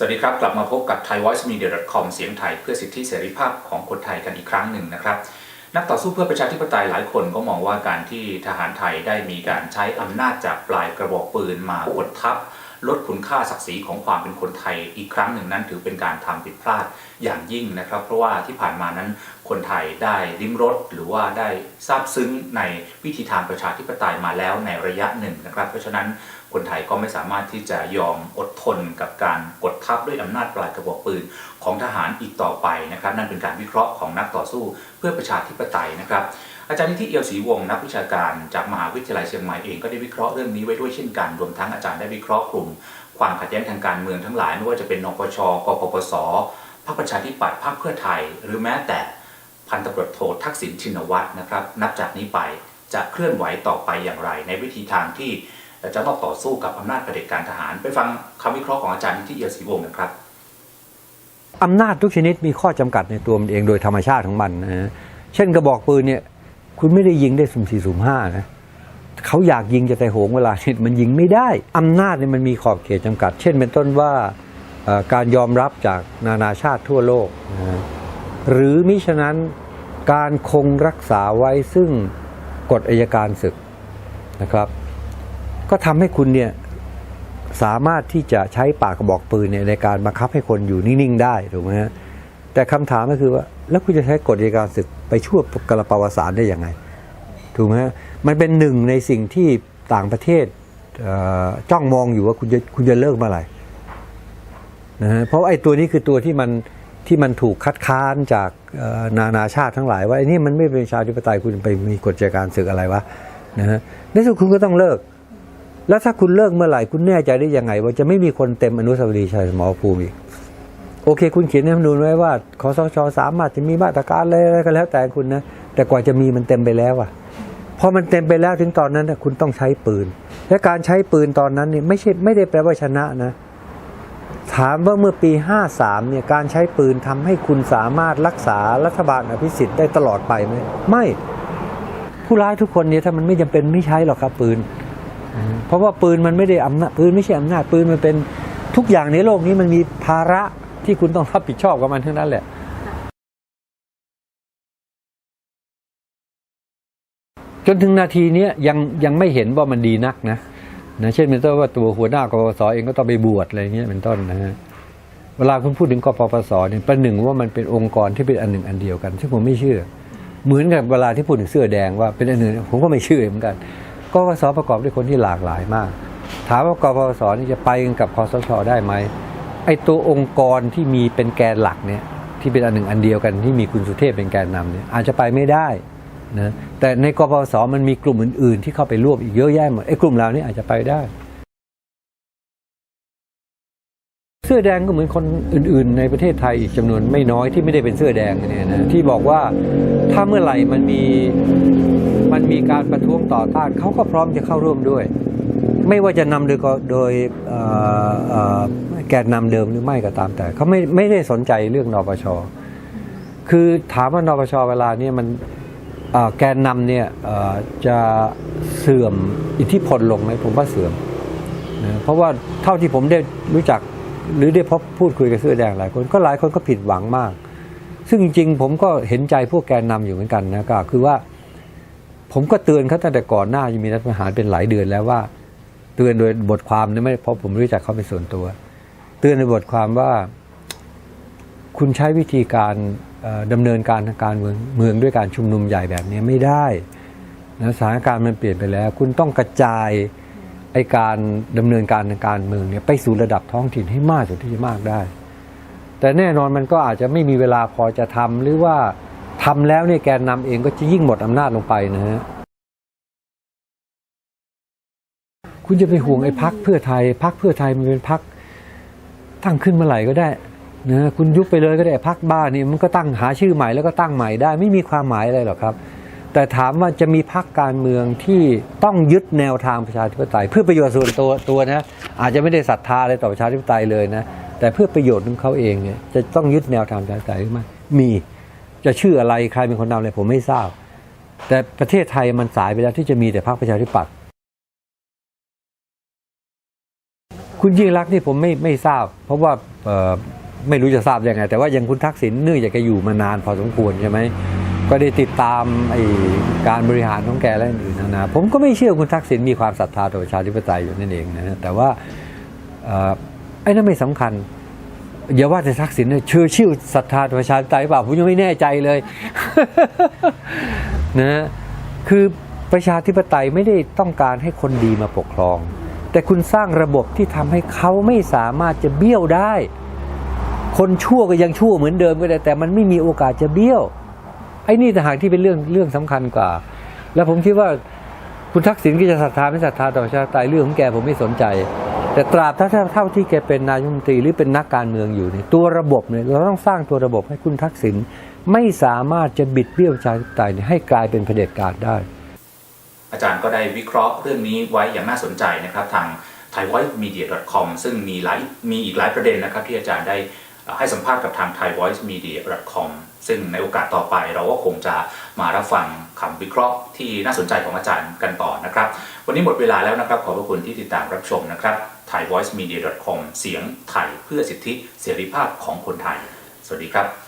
สวัสดีครับ กลับมาพบกับ thaivoicemedia.com เสียงไทยเพื่อสิทธิเสรีภาพของคนไทยกันอีกครั้งหนึ่งนะครับ นักต่อสู้เพื่อประชาธิปไตยหลายคนก็มองว่าการที่ทหารไทยได้มีการใช้อำนาจจากปลายกระบอกปืนมากดทับ ลดคุณค่าศักดิ์ศรีของความเป็นคนไทยอีกครั้งหนึ่งนั้นถือเป็นการทำผิดพลาดอย่างยิ่งนะครับ เพราะว่าที่ผ่านมานั้นคนไทยได้ลิ้มรสหรือว่าได้ซาบซึ้งในวิธีทางประชาธิปไตยมาแล้วในระยะหนึ่งนะครับ เพราะฉะนั้นคนไทยก็ไม่สามารถที่จะยอมอดทนกับการกดทับด้วยอำนาจปลายกระบอกปืนของทหารอีกต่อไปนะครับ นั่นเป็นการวิเคราะห์ของนักต่อสู้เพื่อประชาธิปไตยนะครับ อาจารย์นิธิเอียวศรีวงศ์นักวิชาการจากมหาวิทยาลัยเชียงใหม่เองก็ได้วิเคราะห์เรื่องนี้ไว้ด้วยเช่นกันรวมทั้งอาจารย์ได้วิเคราะห์กลุ่ม ความขัดแย้งทางการเมืองทั้งหลายไม่ว่าจะเป็นนปชกปปสพรรคประชาธิปัตย์พรรคเพื่อไทย หรือแม้แต่พันตำรวจโททักษิณชินวัตรนะครับ นับจากนี้ไปจะเคลื่อนไหวต่อไปอย่างไร ในวิธีทางที่จะต้องต่อสู้กับอำนาจเผด็จการทหาร ไปฟังคำวิเคราะห์ของอาจารย์นิธิเอียวศรีวงศ์นะครับอำนาจทุกชนิดมีข้อจำกัดในตัวมันเองโดยธรรมชาติของมันนะฮะเช่นกระบอกปืนเนี่ย คุณไม่ได้ยิงได้สุ่มสี่สุ่มห้านะเขาอยากยิงจะแต่โหงเวลาเนี่ยมันยิงไม่ได้อำนาจเนี่ยมันมีขอบเขตจำกัด เช่นเป็นต้นว่าการยอมรับจากนานาชาติทั่วโลกนะหรือมิฉะนั้นการคงรักษาไว้ซึ่งกฎอายการศึกนะครับ ก็ทำให้คุณเนี่ยสามารถที่จะใช้ปากกระบอกปืนเนี่ยในการบังคับให้คนอยู่นิ่ง ๆ ได้ถูกไหมฮะแต่คำถามก็คือว่า แล้วคุณจะใช้กฎอัยการศึก ไปช่วยกระปาวสารได้ยังไง ถูกไหมมันเป็นหนึ่งในสิ่งที่ต่างประเทศจ้องมองอยู่ว่าคุณจะคุณจะเลิกเมื่อไหร่นะฮะเพราะไอ้ตัวนี้คือตัวที่มันที่มันถูกคัดค้านจากนานาชาติทั้งหลาย ว่าไอ้นี่มันไม่เป็นชาธิปไตยคุณไปมีกฎอัยการศึกอะไรวะนะฮะในที่สุดคุณก็ต้องเลิก แล้วถ้าคุณเลิกเมื่อไหร่คุณแน่ใจได้ยังไง ว่าจะไม่มีคนเต็มอนุสาวรีย์ชัยสมรภูมิอีก โอเค คุณเขียนในรัฐมนูญไว้ว่าคอสชสามารถจะมีมาตรการอะไรก็แล้วแต่คุณนะแต่กว่าจะมีมันเต็มไปแล้วอะพอมันเต็มไปแล้วถึงตอนนั้นนะคุณต้องใช้ปืน และการใช้ปืนตอนนั้นเนี่ยไม่ใช่ไม่ได้แปลว่าชนะนะ ถามว่าเมื่อปี 53เนี่ยการใช้ปืนทำให้คุณสามารถรักษารัฐบาลอภิสิทธิ์ได้ตลอดไปไหมไม่ผู้ร้ายทุกคนเนี่ยถ้ามันไม่จำเป็นไม่ใช้หรอกครับปืน เพราะว่าปืนมันไม่ได้อำนาจปืนไม่ใช่อำนาจปืนมันเป็นทุกอย่างในโลกนี้มันมีภาระ ที่คุณต้องรับผิดชอบกับมันทั้งนั้นแหละ จนถึงนาทีเนี้ยยังยังไม่เห็นว่ามันดีนักนะนะเช่นเป็นต้นว่าตัวหัวหน้ากปปสเองก็ต้องไปบวชอะไรเงี้ยเป็นต้นนะฮะเวลาคุณพูดถึงกปปสเนี่ยประหนึ่งว่ามันเป็นองค์กรที่เป็นอันหนึ่งอันเดียวกันซึ่งผมไม่เชื่อ เหมือนกับเวลาที่พูดถึงเสื้อแดงว่าเป็นอันหนึ่งผมก็ไม่เชื่อเหมือนกันกปปสประกอบด้วยคนที่หลากหลายมาก ถามว่ากปปสนี่จะไปกับคอสชได้ไหม ไอตัวองค์กรที่มีเป็นแกนหลักเนี่ยที่เป็นอันหนึ่งอันเดียวกันที่มีคุณสุเทพเป็นแกนนำเนี่ยอาจจะไปไม่ได้นะแต่ในกปสมันมีกลุ่มอื่น ๆ ที่เข้าไปร่วมอีกเยอะแยะหมดไอ้กลุ่มเหล่านี้อาจจะไปได้ เสื้อแดงก็เหมือนคนอื่น ๆ ในประเทศไทยอีกจำนวนไม่น้อยที่ไม่ได้เป็นเสื้อแดงเนี่ยนะที่บอกว่าถ้าเมื่อไหร่มันมีมันมีการประท้วงต่อต้านเขาก็พร้อมจะเข้าร่วมด้วย ไม่ว่าจะนำโดยก็โดยเอ่อเอ่อแกนนำเดิมหรือไม่ก็ตามแต่เขาไม่ไม่ได้สนใจเรื่องนปช คือถามว่านปชเวลาเนี้มันเอ่อแกนนำเนี่ยเอ่อจะเสื่อมอิทธิพลลงไหมผมว่าเสื่อมนะเพราะว่าเท่าที่ผมได้รู้จักหรือได้พบพูดคุยกับเสื้อแดงหลายคนก็หลายคนก็ผิดหวังมาก ซึ่งจริงๆผมก็เห็นใจพวกแกนนำอยู่เหมือนกันนะก็คือว่า ผมก็เตือนเขาตั้งแต่ก่อนหน้าจะมีรัฐประหารเป็นหลายเดือนแล้วว่า เตือนโดยบทความนี่ไม่เพราะผมรู้จักเขาเป็นส่วนตัว เตือนในบทความว่า คุณใช้วิธีการเอ่อดำเนินการทางการเมืองเมืองด้วยการชุมนุมใหญ่แบบนี้ไม่ได้นะสถานการณ์มันเปลี่ยนไปแล้ว คุณต้องกระจายไอการดำเนินการทางการเมืองเนี่ยไปสู่ระดับท้องถิ่นให้มากสุดที่จะมากได้ แต่แน่นอนมันก็อาจจะไม่มีเวลาพอจะทำหรือว่าทำแล้วเนี่ยแกนนำเองก็จะยิ่งหมดอำนาจลงไปนะฮะ คุณจะไปห่วงไอ้พักเพื่อไทยพักเพื่อไทยมันเป็นพักตั้งขึ้นเมื่อไหร่ก็ได้นะคุณยุบไปเลยก็ได้พักบ้านี่มันก็ตั้งหาชื่อใหม่แล้วก็ตั้งใหม่ได้ ไม่มีความหมายอะไรหรอกครับ แต่ถามว่าจะมีพักการเมืองที่ต้องยึดแนวทางประชาธิปไตย เพื่อประโยชน์ส่วนตัวตัวนะอาจจะไม่ได้ศรัทธาอะไรต่อประชาธิปไตยเลยนะแต่เพื่อประโยชน์ของเขาเองเนี่ยจะต้องยึดแนวทางประชาธิปไตยหรือไม่มีจะชื่ออะไรใครเป็นคนนำอะไรผมไม่ทราบ แต่ประเทศไทยมันสายไปแล้วที่จะมีแต่พรรคประชาธิปัตย์ คุณยิ่งรักนี่ผมไม่ไม่ทราบ เพราะว่าไม่รู้จะทราบยังไง แต่ว่ายังคุณทักษิณเนื่องจากแกอยู่มานานพอสมควรใช่ไหมก็ได้ติดตามไอ้การบริหารของแกและอื่นๆนานาผมก็ไม่เชื่อคุณทักษิณมีความศรัทธาต่อประชาธิปไตยอยู่นั่นเองนะแต่ว่าไอ้นั่นไม่สำคัญอย่าว่าแต่ทักษิณเลยเชื่อชื่อศรัทธาต่อประชาธิปไตยเปล่าผมยังไม่แน่ใจเลยนะคือประชาธิปไตยไม่ได้ต้องการให้คนดีมาปกครอง แต่คุณสร้างระบบที่ทำให้เขาไม่สามารถจะเบี้ยวได้ คนชั่วก็ยังชั่วเหมือนเดิมก็ได้ แต่มันไม่มีโอกาสจะเบี้ยว ไอ้นี่ต่างหากที่เป็นเรื่องเรื่องสำคัญกว่า แล้วผมคิดว่าคุณทักษิณก็จะศรัทธาไม่ศรัทธาต่อชาธิปไตยเรื่องของแกผมไม่สนใจ แต่ตราบเท่าเท่าที่แกเป็นนายมนตรีหรือเป็นนักการเมืองอยู่เนี่ยตัวระบบเนี่ยเราต้องสร้างตัวระบบให้คุณทักษิณไม่สามารถจะบิดเบี้ยวชาธิไตยเนี่ยให้กลายเป็นเผด็จการได้ อาจารย์ก็ได้วิเคราะห์เรื่องนี้ไว้อย่างน่าสนใจนะครับทาง thaivoicemedia.com ซึ่งมีหลายมีอีกหลายประเด็นนะครับที่อาจารย์ได้ให้สัมภาษณ์กับทาง thaivoicemedia.com ซึ่งในโอกาสต่อไปเราก็คงจะมารับฟังคำวิเคราะห์ที่น่าสนใจของอาจารย์กันต่อนะครับ วันนี้หมดเวลาแล้วนะครับ ขอบพระคุณที่ติดตามรับชมนะครับ thaivoicemedia.com เสียงไทยเพื่อสิทธิเสรีภาพของคนไทย สวัสดีครับ